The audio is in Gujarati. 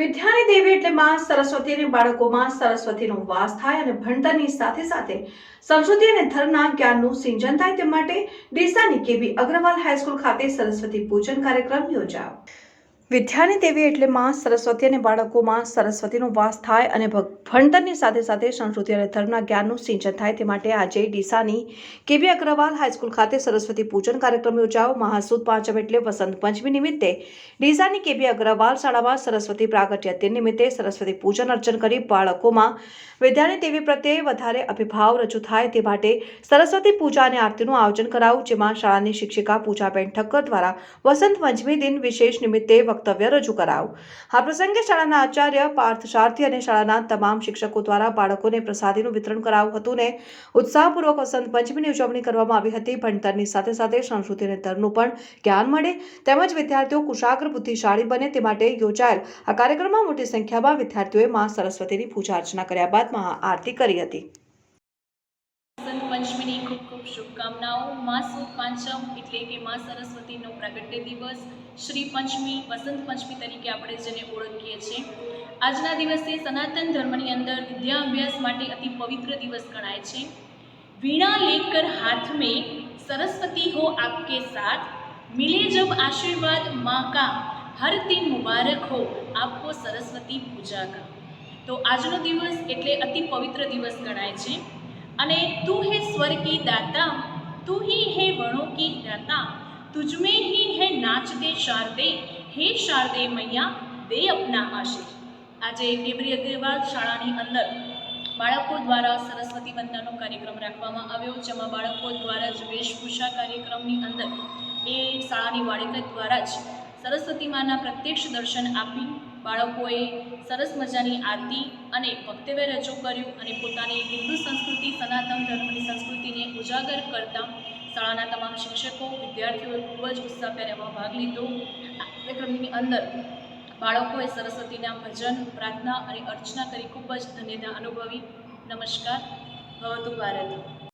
વિદ્યાની દેવી એટલે માં સરસ્વતી અને બાળકોમાં સરસ્વતીનો વાસ થાય અને ભણતરની સાથે સાથે સંસ્કૃતિ અને ધર્મના જ્ઞાનનું સિંચન થાય તે માટે ડીસાની કેબી અગ્રવાલ હાઈસ્કૂલ ખાતે સરસ્વતી પૂજન કાર્યક્રમ યોજાયો. વિદ્યાની દેવી એટલે માં સરસ્વતી અને બાળકોમાં સરસ્વતીનો વાસ થાય અને ભણતરની સાથે સાથે સંસ્કૃતિ અને ધર્મના જ્ઞાનનું સિંચન થાય તે માટે આજે ડીસાની કેબી અગ્રવાલ હાઈસ્કૂલ ખાતે સરસ્વતી પૂજન કાર્યક્રમ યોજાયો. મહાસુદ પાંચમ એટલે વસંત પંચમી નિમિત્તે ડીસાની કેબી અગ્રવાલ શાળામાં સરસ્વતી પ્રાગટ્ય તે નિમિત્તે સરસ્વતી પૂજન અર્ચન કરી બાળકોમાં વિદ્યાની દેવી પ્રત્યે વધારે અભિભાવ રજૂ થાય તે માટે સરસ્વતી પૂજા અને આરતીનું આયોજન કરાયું, જેમાં શાળાની શિક્ષિકા પૂજાબેન ઠક્કર દ્વારા વસંત પંચમી દિન વિશેષ નિમિત્તે વક્તવ્ય રજૂ કરાયું આ પ્રસંગે શાળાના આચાર્ય પાર્થ સારથી અને શાળાના તમામ શિક્ષકો દ્વારા બાળકોને પ્રસાદીનું વિતરણ કરાયું હતું ને ઉત્સાહપૂર્વક વસંત પંચમીની ઉજવણી કરવામાં આવી હતી. ભણતરની સાથે સાથે સંસ્કૃતિ અને ધર્મનું પણ જ્ઞાન મળે તેમજ વિદ્યાર્થીઓ કુશાગ્ર બુદ્ધિશાળી બને તે માટે યોજાયેલ આ કાર્યક્રમમાં મોટી સંખ્યામાં વિદ્યાર્થીઓએ મા સરસ્વતીની પૂજા અર્ચના કર્યા બાદ મહા આરતી કરી હતી. પંચમીની ખૂબ ખૂબ શુભકામનાઓ. માસુ પાંચમ એટલે કે મા સરસ્વતીનો પ્રગટ્ય દિવસ. શ્રી પંચમી, વસંત પંચમી તરીકે આપણે જેને ઓળખીએ છીએ. આજના દિવસે સનાતન ધર્મની અંદર વિદ્યા અભ્યાસ માટે અતિ પવિત્ર દિવસ ગણાય છે. વીણા લેકર હાથ મેં સરસ્વતી હો આપકે સાથ. મિલે જબ આશીર્વાદ મા કા. હર દિન મુબારક હો આપકો સરસ્વતી પૂજા કા. તો આજનો દિવસ એટલે અતિ પવિત્ર દિવસ ગણાય છે. અને તું હે સ્વર કી દાતા, તું હી હે વણો કી દાતા તુજમે હી હે નાચતે શારદે, હે શારદે મૈયા, દે અપના આશીષ. આજે કેન્દ્રીય દેવાદ શાળાની અંદર બાળકો દ્વારા સરસ્વતી વંદનાનો કાર્યક્રમ રાખવામાં આવ્યો, જેમાં બાળકો દ્વારા જ વેશભૂષા કાર્યક્રમની અંદર એ શાળાની બાળક દ્વારા જ સરસ્વતી માના પ્રત્યક્ષ દર્શન આપી બાળકોએ સરસ મજાની આરતી અને વક્તવ્ય રજૂ કર્યું અને પોતાની હિન્દુ સંસ્કૃતિ, સનાતન ધર્મની સંસ્કૃતિને ઉજાગર કરતા શાળાના તમામ શિક્ષકો, વિદ્યાર્થીઓએ ખૂબ જ ઉત્સાહભેર એમાં ભાગ લીધો. આ કાર્યક્રમની અંદર બાળકોએ સરસ્વતીના ભજન, પ્રાર્થના અને અર્ચના કરી ખૂબ જ ધન્યતા અનુભવી. નમસ્કાર. ભવતુ ભારત.